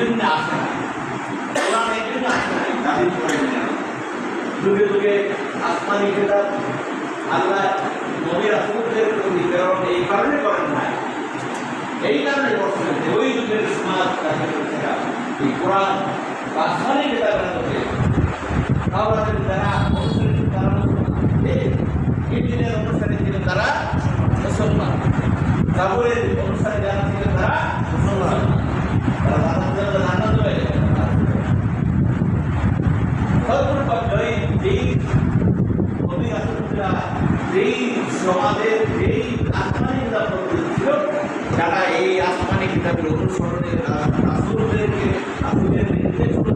জন্য আসে না। কোরআন এই আসে না তাদের করে না যুগে যুগে আসমানি কিতাব আল্লাহ নবীর রাসূলদের প্রতি এই কারণে করেন নাই। এই কারণে করছেন যে ওই যুগের সমাজ ছেড়া এই কোরআন বা আসমানি কিতাবের মধ্যে তারা ইঞ্জিনের অনুসারী ছিলেন তারা মুসলমান। জাবরের অনুসারী সমাজের যেই আসমানি কিতাব যারা এই আসমানি কিতাবের অনুসরণে রাসুলদেরকে রাসুলের নেতৃত্ব